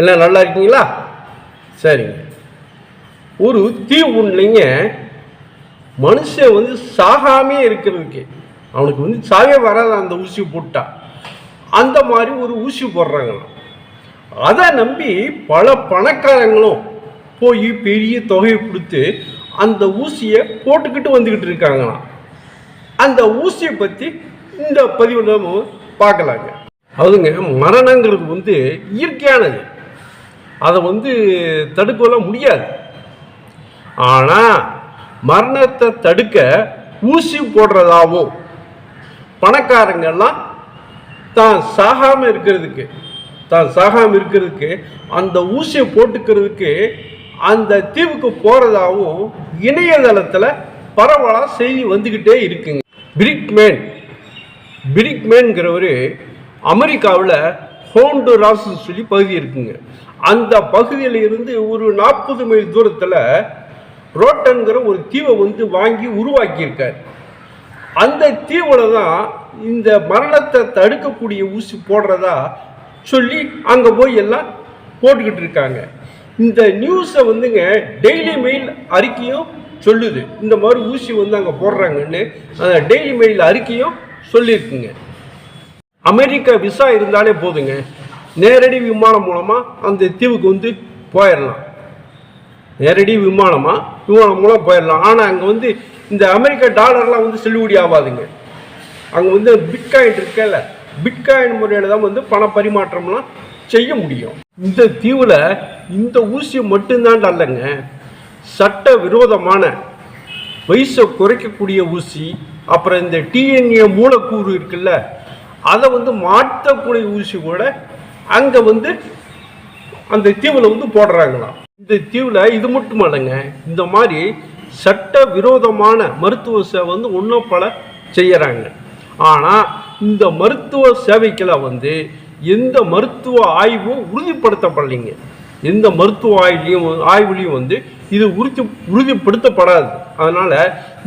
எல்லாம் நல்லா இருக்கீங்களா? சரிங்க. ஒரு தீ உண்லைங்க மனுஷன் வந்து சாகாமே இருக்கிறதுக்கு. அவனுக்கு வந்து சாவே வராது அந்த ஊசி போட்டா. அந்த மாதிரி ஒரு ஊசி போடுறாங்களாம். அதை நம்பி பல பணக்காரங்களும் போய் பெரிய தொகையை கொடுத்து அந்த ஊசியை போட்டுக்கிட்டு வந்துக்கிட்டு இருக்காங்களாம். அந்த ஊசியை பற்றி இந்த பதிவில் நம்ம பார்க்கலாங்க. அதுங்க மரணங்கிறது வந்து இயற்கையானது. அதை வந்து தடுக்கலாம் முடியாது. ஆனால் மரணத்தை தடுக்க ஊசி போடுறதாவும் பணக்காரங்கெல்லாம் தான் சாகாமல் இருக்கிறதுக்கு தான் சாகாமல் இருக்கிறதுக்கு அந்த ஊசியை போட்டுக்கிறதுக்கு அந்த தீவுக்கு போகிறதாவும் இணையதளத்தில் பரவலாக செய்தி வந்துக்கிட்டே இருக்குங்க. பிரிக்மேன் பிரிக்மேன்கிறவர் அமெரிக்காவில் ஹோண்டுராஸ் சொல்லி பகுதி இருக்குங்க. அந்த பகுதியில் இருந்து ஒரு நாற்பது மைல் தூரத்தில் ரோட்டன்கிற ஒரு தீவை வந்து வாங்கி உருவாக்கியிருக்கார். அந்த தீவில் தான் இந்த மரணத்தை தடுக்கக்கூடிய ஊசி போடுறதா சொல்லி அங்கே போய் எல்லாம் போட்டுக்கிட்டு இருக்காங்க. இந்த நியூஸை வந்துங்க டெய்லி மெயில் அறிக்கையும் சொல்லுது. இந்த மாதிரி ஊசி வந்து அங்கே போடுறாங்கன்னு அந்த டெய்லி மெயில் அறிக்கையும் சொல்லியிருக்குங்க. அமெரிக்கா விசா இருந்தாலே போதுங்க. நேரடி விமானம் மூலமாக அந்த தீவுக்கு வந்து போயிடலாம் நேரடி விமானமாக விமானம் மூலம் போயிடலாம் ஆனால் அங்கே வந்து இந்த அமெரிக்க டாலர்லாம் வந்து செல்லுபடி ஆகாதுங்க. அங்கே வந்து பிட்காயின் இருக்கல பிட்காயின் முறையில் தான் வந்து பண பரிமாற்றம்லாம் செய்ய முடியும். இந்த தீவில் இந்த ஊசி மட்டும்தான் அல்லங்க. சட்ட விரோதமான வயசை குறைக்கக்கூடிய ஊசி அப்புறம் இந்த டிஎன்ஏ மூலக்கூறு இருக்குல்ல அதை வந்து மாற்றக்கூடிய ஊசி கூட அங்கே வந்து அந்த தீவில் வந்து போடுறாங்களாம். இந்த தீவில் இது மட்டும் இல்லைங்க இந்த மாதிரி சட்ட விரோதமான மருத்துவ சேவை வந்து ஒன்றும் பல செய்கிறாங்க ஆனால் இந்த மருத்துவ சேவைக்கெல்லாம் வந்து எந்த மருத்துவ ஆய்வும் உறுதிப்படுத்தப்படலைங்க. எந்த மருத்துவ ஆய்வுலையும் ஆய்வுலையும் வந்து இது உறுதி உறுதிப்படுத்தப்படாது. அதனால்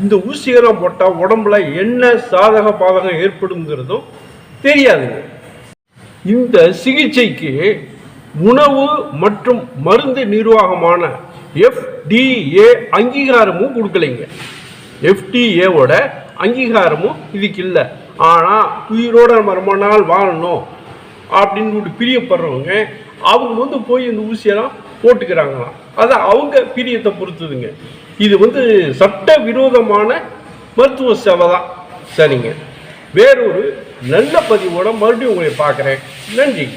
இந்த ஊசிகரம் போட்டால் உடம்புல என்ன சாதக பாதகம் ஏற்படுங்கிறதும் தெரியாதுங்க இந்த சிகிச்சைக்கு உணவு மற்றும் மருந்து நிர்வாகமான எஃப்டிஏ அங்கீகாரமும் கொடுக்கலைங்க. எஃப்டிஏவோட அங்கீகாரமும் இதுக்கு இல்லை. ஆனால் உயிரோட நம்ம ரொம்ப நாள் வாழணும் அப்படின்னு சொல்லிட்டு பிரியப்படுறவங்க அவங்க வந்து போய் இந்த ஊசியெல்லாம் போட்டுக்கிறாங்களாம். அது அவங்க பிரியத்தை பொறுத்துதுங்க. இது வந்து சட்ட விரோதமான மருத்துவ சேவை தான். சரிங்க. வேறொரு நல்ல பதிவோட மறுபடியும் உங்களை பார்க்குறேன். நன்றி.